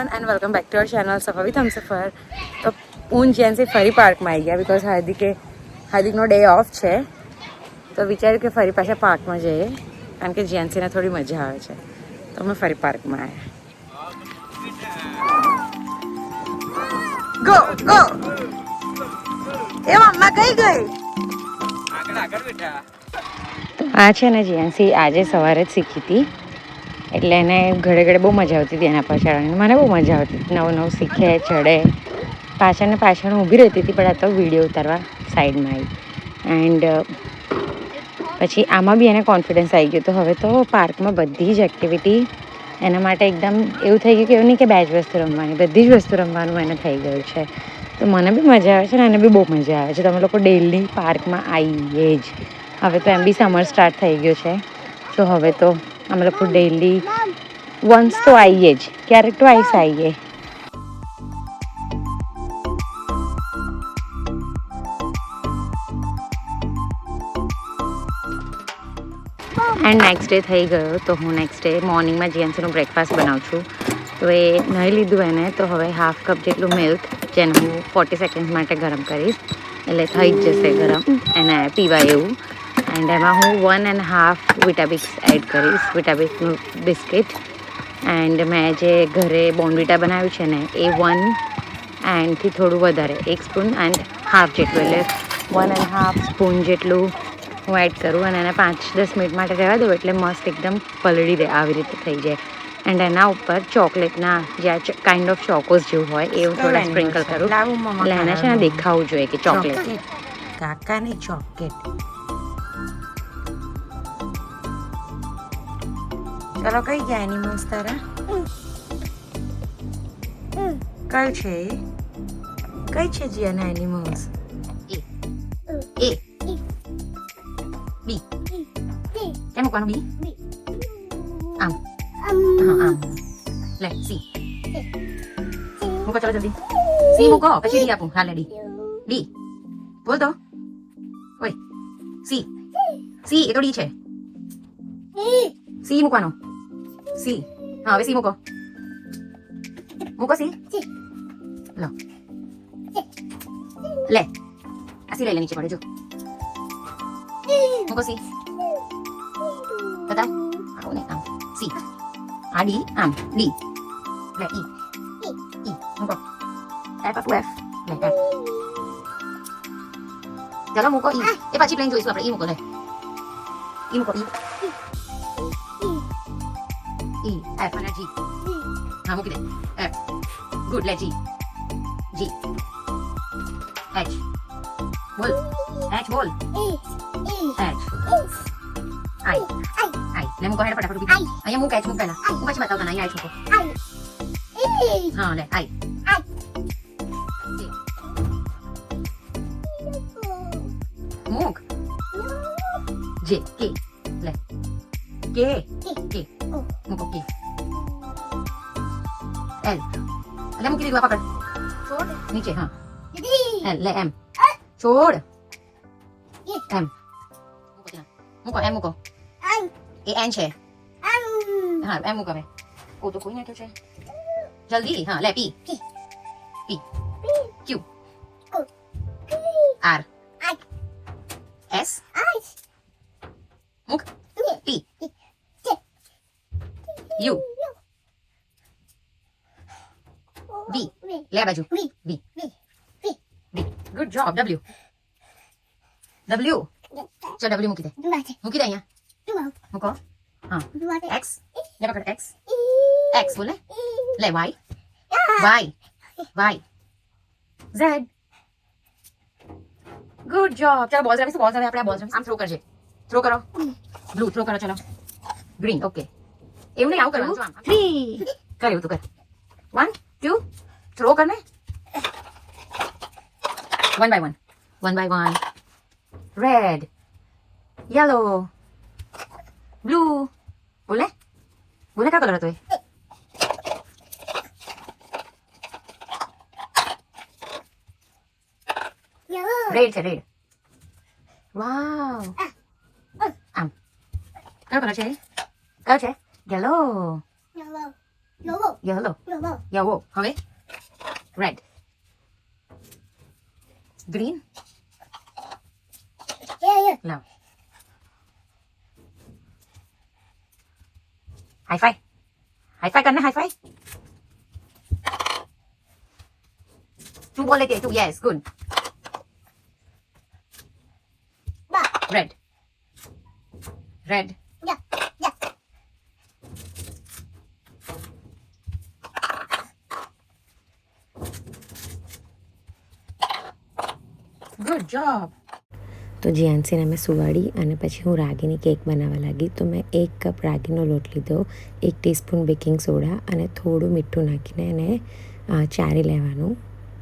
Everyone and welcome back to our channel Safar with Humsafar તો ઊન Gen Z ફરી પાર્કમાં આવી ગયા બિકોઝ હાર્દિકે હાર્દિકનો ડે ઓફ છે. તો વિચાર્યું કે ફરી પાછા પાર્કમાં જઈએ કારણ કે જેન્સીને થોડી મજા આવે છે. તો અમે ફરી પાર્કમાં આવ્યા ગો ગો એ મમ્મા કઈ ગઈ? આ છે ને જીએનસી આજે સવારે જ શીખી હતી. એટલે એને ઘડે ઘડે બહુ મજા આવતી હતી એના પાછળ મને બહુ મજા આવતી નવું નવું શીખે, ચડે. પાછળ ને પાછળ ઊભી રહેતી હતી, પણ આ તો વીડિયો ઉતારવા સાઈડમાં આવી. એન્ડ પછી આમાં બી એને કોન્ફિડન્સ આવી ગયો. તો હવે તો પાર્કમાં બધી જ એક્ટિવિટી એના માટે એકદમ એવું થઈ ગયું કે એવું નહીં કે બે જ વસ્તુ રમવાની. બધી જ વસ્તુ રમવાનું એને થઈ ગયું છે. તો મને બી મજા આવે છે ને, એને બી બહુ મજા આવે છે. તમે લોકો ડેલી પાર્કમાં આવીએ જ. હવે તો એમ બી સમર સ્ટાર્ટ થઈ ગયો છે. તો હવે તો અમે લોકો ડેલી વન્સ તો આવીએ જ. ક્યારેક ટ્વાઇસ આવીએ એન્ડ નેક્સ્ટ ડે થઈ ગયો તો હું નેક્સ્ટ ડે મોર્નિંગમાં જીએનસીનું બ્રેકફાસ્ટ બનાવું છું. તો એ નહીં લીધું એને, તો હવે હાફ કપ જેટલું મિલ્ક જેને હું ફોર્ટી સેકન્ડ માટે ગરમ કરીશ. એટલે થઈ જ જશે ગરમ. એને પીવાય એવું. એન્ડ એમાં હું one and half Weetabix add કરીશ વિટાબિક્સનું બિસ્કિટ એન્ડ મેં જે ઘરે બોર્નવિટા બનાવ્યું છે ને એ વન એન્ડથી થોડું વધારે એક સ્પૂન એન્ડ હાફ જેટલું. એટલે વન એન્ડ હાફ સ્પૂન જેટલું હું એડ કરું અને એને પાંચ દસ મિનિટ માટે રહેવા દઉં એટલે મસ્ત એકદમ પલળી દે આવી રીતે થઈ જાય. એન્ડ એના ઉપર ચોકલેટના જે કાઇન્ડ ઓફ ચોકોસ જેવું હોય એવું થોડા સ્પ્રિંકલ કરું. એટલે એને છે ને દેખાવું જોઈએ કે ચોકલેટ કાકાની ચોકલેટ ચલો કઈ ગયા એનિમલ્સ તારા કયું છે એ? કઈ છે જીયાના એનિમલ્સ એ બી કેમ મૂકવાનું બી આમ હા આમ લે સી મૂકો ચલો જલ્દી સી મૂકો પછી ડી આપું હા લે ડી ડી બોલ તો ઓય સી સી એ તો ડી છે સી મૂકવાનો સી હા હવે સી મૂકો મૂકો સી લો લે આ સી લઈ લે નીચે પડે જો મૂકો સી બતાવ આવું ને આમ સી આ ડી આમ ડી લે ઈ ઈ મૂકો એફ આપું એફ લે એફ ચાલો મૂકો ઈ એ પછી પ્લેન જોઈશું આપણે ઈ મૂકો લે ઈ મૂકો ઈ ઈ એફ અને જી હા મૂકી દે. એફ ગુડ લે જી જી એચ બોલ. એચ બોલ. એચ આઈ આઈ લે મૂકો હેડ ફટાફટ થા. અહીંયા મૂક એચ મૂક પહેલા. હું પછી બતાવું તને અહીંયા એચ મૂકો. હા લે આઈ મૂક. જે કે લે. કે કે મૂકો કે એલ લે મૂકી દીધું આ પકડ નીચે હા એલ લે એમ છોડ એમ મૂકો ત્યાં. મૂકો એમ મૂકો એ એન છે હા એમ મૂકો હવે ઓ તો કોઈ નાખ્યો છે જલ્દી હા લે પી પી આ બાજુ. V B. Good job W W ચલ ડબલ્યુ મૂકી દે. મૂકી દે અહીંયા. મૂકો. હા. એક્સ લે પકડ એક્સ એક્સ બોલે. લે Y Y Y Z good job ચાલો બોલ્સ રમીશું બોલ્સ હવે આપણે બોલ્સ રમીશું. આમ થ્રો કરજે. થ્રો કરો. બ્લુ થ્રો કરો ચલો. ગ્રીન ઓકે એવું નહીં આવું કરવાનું. થ્રી કર્યું તું કર. વન ટુ થ્રો કર ને one by one one by one red yellow blue બોલે બોલે કયો કલર હતો એ રેડ છે રેડ વાવ આમ કયો કલર છે કયો છે યલો Yellow. Yellow Yellow. યવો હવે રેડ ગ્રીન Yeah, yeah. લાવ હાઈ ફાઈ હાઈ ફાઈ કરને હાઈ ફાઈ તું બોલે કે તું yes good Bah. Red red job તો જ્યાંસીને મેં સુવાડી અને પછી હું રાગીની કેક બનાવવા લાગી, તો મેં એક કપ રાગીનો લોટ લીધો, એક ટીસ્પૂન બેકિંગ સોડા અને થોડું મીઠું નાખીને એને ચારી લેવાનું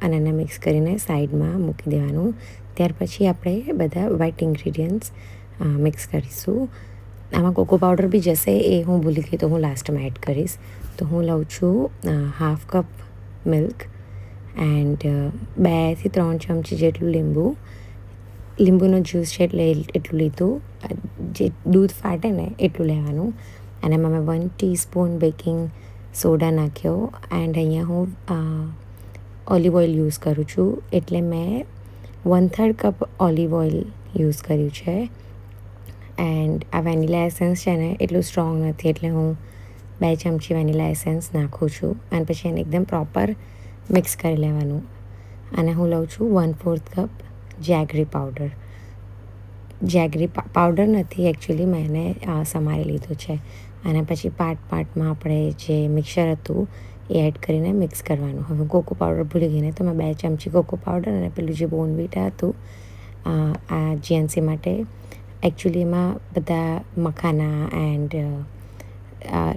અને એને મિક્સ કરીને સાઈડમાં મૂકી દેવાનું. ત્યાર પછી આપણે બધા વ્હાઇટ ઇન્ગ્રીડિયન્ટ્સ મિક્સ કરીશું. આમાં કોકો પાવડર બી જશે એ હું ભૂલી ગઈ, તો હું લાસ્ટમાં એડ કરીશ. તો હું લઉં છું હાફ કપ મિલ્ક એન્ડ બેથી ત્રણ ચમચી જેટલું લીંબુ. લીંબુનો જ્યુસ છે એટલે એટલું લીધું. જે દૂધ ફાટે ને એટલું લેવાનું. અને એમાં મેં વન ટીસ્પૂન બેકિંગ સોડા નાખ્યો. એન્ડ અહીંયા હું ઓલિવ ઓઇલ યુઝ કરું છું. એટલે મેં one third cup olive oil use કર્યું છે. એન્ડ આ વેનીલા એસેન્સ છે ને, એટલું સ્ટ્રોંગ નથી. એટલે હું બે ચમચી વેનીલા એસેન્સ નાખું છું. અને પછી એને એકદમ પ્રોપર મિક્સ કરી લેવાનું. અને હું લઉં છું one fourth cup jaggery powder jaggery powder નથી એકચ્યુઅલી મેં એને સમારી લીધું છે. અને પછી પાર્ટ પાર્ટમાં આપણે જે મિક્સર હતું, એ એડ કરીને મિક્સ કરવાનું. હવે કોકો પાવડર ભૂલી ગઈને તો મેં બે ચમચી કોકો પાવડર અને પેલું જે બોનવીટા હતું આ જીએનસી માટે એકચ્યુઅલી એમાં બધા મખાના એન્ડ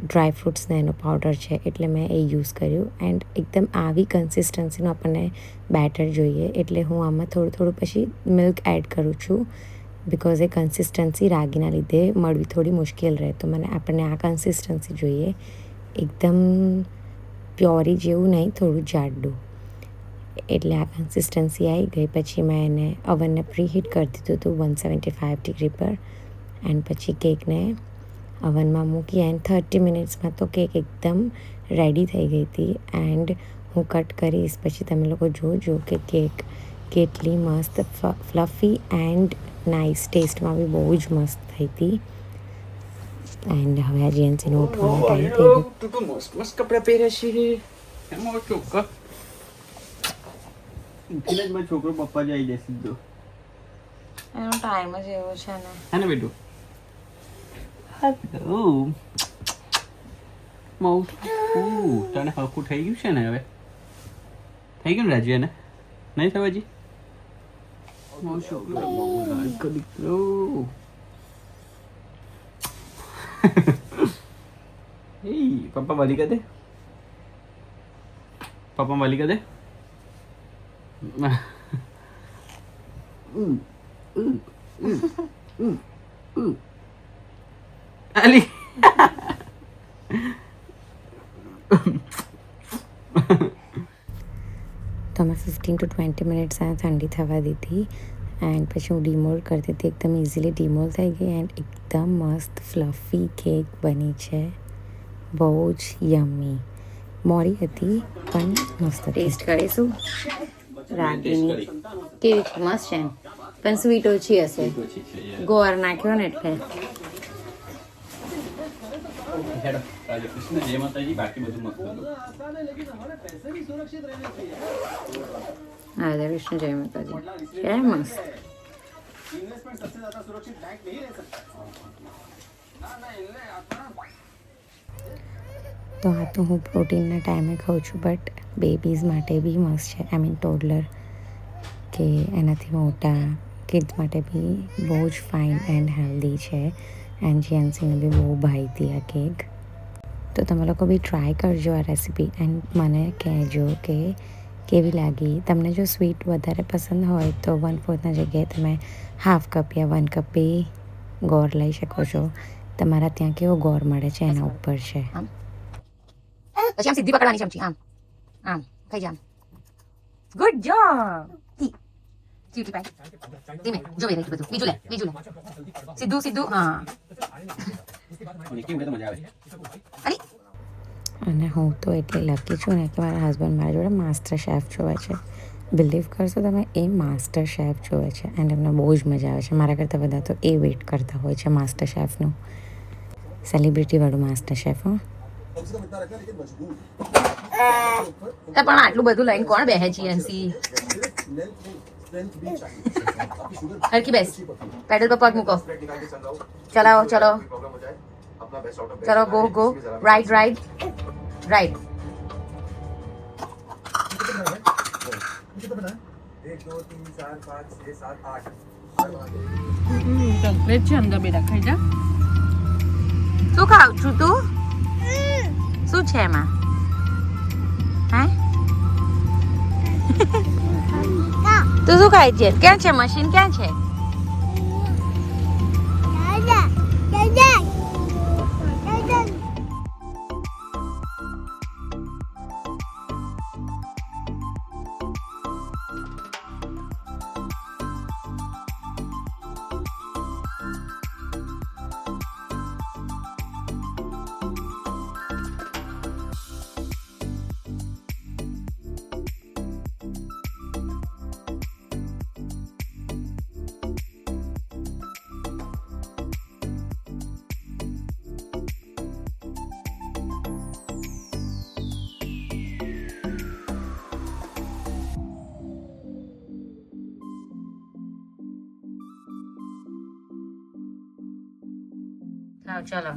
ડ્રાય ફ્રૂટ્સને એનો પાવડર છે એટલે મેં એ યુઝ કર્યું. એન્ડ એકદમ આવી કન્સિસ્ટન્સીનું આપણને બેટર જોઈએ એટલે હું આમાં થોડું થોડું પછી મિલ્ક એડ કરું છું. બિકોઝ એ કન્સિસ્ટન્સી રાગીના લીધે મળવી થોડી મુશ્કેલ રહે. તો મને આપણને આ કન્સિસ્ટન્સી જોઈએ. એકદમ પ્યોરી જેવું નહીં, થોડું જાડું. એટલે આ કન્સિસ્ટન્સી આવી ગઈ. પછી મેં એને અવનને પ્રીહીટ કરી દીધું હતું વન સેવન્ટી ફાઇવ ડિગ્રી પર. એન્ડ પછી કેકને અવનમાં મૂકી એન્ડ થર્ટી મિનિટ્સમાં તો કેક એકદમ રેડી થઈ ગઈ હતી. એન્ડ હું કટ કરીશ પછી તમે લોકો જોજો કે કેક કેટલી મસ્ત ફ્લફી એન્ડ નાઇસ ટેસ્ટમાં બી બહુ જ મસ્ત થઈ હતી. એન્ડ હવે આ જીએનસીનો ઉઠવાનો ટાઈમ થઈ ગયો. તું તો મસ્ત મસ્ત કપડાં પહેરે છે. એમાં છોકરો ઉઠીને જ મારો છોકરો પપ્પા જાય દે સીધો. એનો ટાઈમ જ એવો છે ને. હે ને બેટું? હેલો મઉ તને હરખું થઈ ગયું છે ને હવે થઈ ગયું ને રાજી એને નહીં થવા જી મારો છોકરો પપ્પા માલિકા દીકરો એ પપ્પા વાલી કદે પપ્પા અલી તો અમે ફિફ્ટીન ટુ ટ્વેન્ટી મિનિટ્સ આ ઠંડી થવા દીધી એન્ડ પછી હું ડીમોલ્ડ કરતી હતી. એકદમ ઇઝીલી ડીમોલ્ડ થઈ ગઈ એન્ડ એકદમ મસ્ત ફ્લફી કેક બની છે. બહુ જ યમ્મી મોડી હતી પણ મસ્ત ટેસ્ટ કરીશું. રાગીની. કેવી છે? મસ્ત છે પણ સ્વીટ ઓછી હશે. ગોળ નાખ્યો ને એટલે. કૃષ્ણ જય માતાજી બાકી બધું મસ્ત રાધા કૃષ્ણ, જય માતાજી. છે મસ્ત? તો આ તો હું પ્રોટીનના ટાઈમે ખાઉં છું, બટ બેબીઝ માટે બી મસ્ત છે. આઈ મીન ટોડલર કે એનાથી મોટા કિડ્સ માટે બી બહુ જ ફાઇન એન્ડ હેલ્ધી છે. એન્ડ એન્સીને બી બહુ ભાઈતી આ કેક તો તમે લોકો બી ટ્રાય કરજો આ રેસીપી એન્ડ મને કહેજો કે કેવી લાગી તમને જો સ્વીટ વધારે પસંદ હોય તો વન ફોર્થના જગ્યાએ તમે હાફ કપ યા વન કપ બી લઈ શકો છો તમારા ત્યાં કેવો ગોળ મળે છે એના ઉપર છે પછી આમ સીધી પકડવાની ચમચી આમ આમ થઈ જા ગુડ જોબ ચીટી પાઈ ધીમે જો બે બધું બીજું લે બીજું લે સીધું સીધું હા અલી અને હું તો એટલી લકી છું ને કે મારા હસબન્ડ મારા જોડે માસ્ટર શેફ જોવે છે બિલીવ કરશો તમે એ માસ્ટર શેફ જોવે છે એન્ડ એમને બહુ જ મજા આવે છે મારા કરતાં બધા તો એ વેઇટ કરતા હોય છે માસ્ટર શેફનું સેલિબ્રિટીવાળું માસ્ટર શેફ હો પણ આટલું બધું લઈને કોણ બેહે જીએનસી હરકી બેસ પેડલ પર પગ મૂકો ચલાવો ચલો ચલો go go right right right છે અંદર બેટા ખાઈ શું ખાવ છું તું? શું છે એમાં? હે? તું શું ખાય છે? ક્યાં છે? મશીન ક્યાં છે? ખાઓ ચાલો.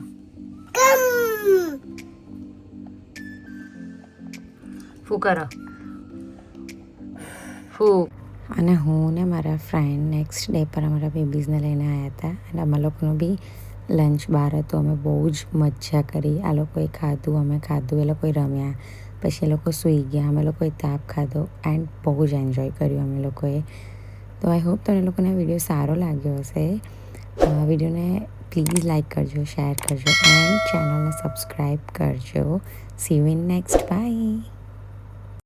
ફૂ કરો. ફૂ. અને હું ને મારા ફ્રેન્ડ નેક્સ્ટ ડે પર અમારા બેબીઝને લઈને આવ્યા હતા. અને અમે લોકોનું બી લંચ બહાર હતું. અમે બહુ જ મજા કરી. આ લોકોએ ખાધું અમે ખાધું એ લોકોએ રમ્યા. પછી એ લોકો સૂઈ ગયા. અમે લોકોએ તાપ ખાધો એન્ડ બહુ જ એન્જોય કર્યું અમે લોકોએ. તો આઈ હોપ તમને લોકોને વીડિયો સારો લાગ્યો હશે. વિડીયોને પ્લીઝ લાઇક કરજો શેર કરજો એન્ડ ચેનલને સબસ્ક્રાઈબ કરજો see you in next bye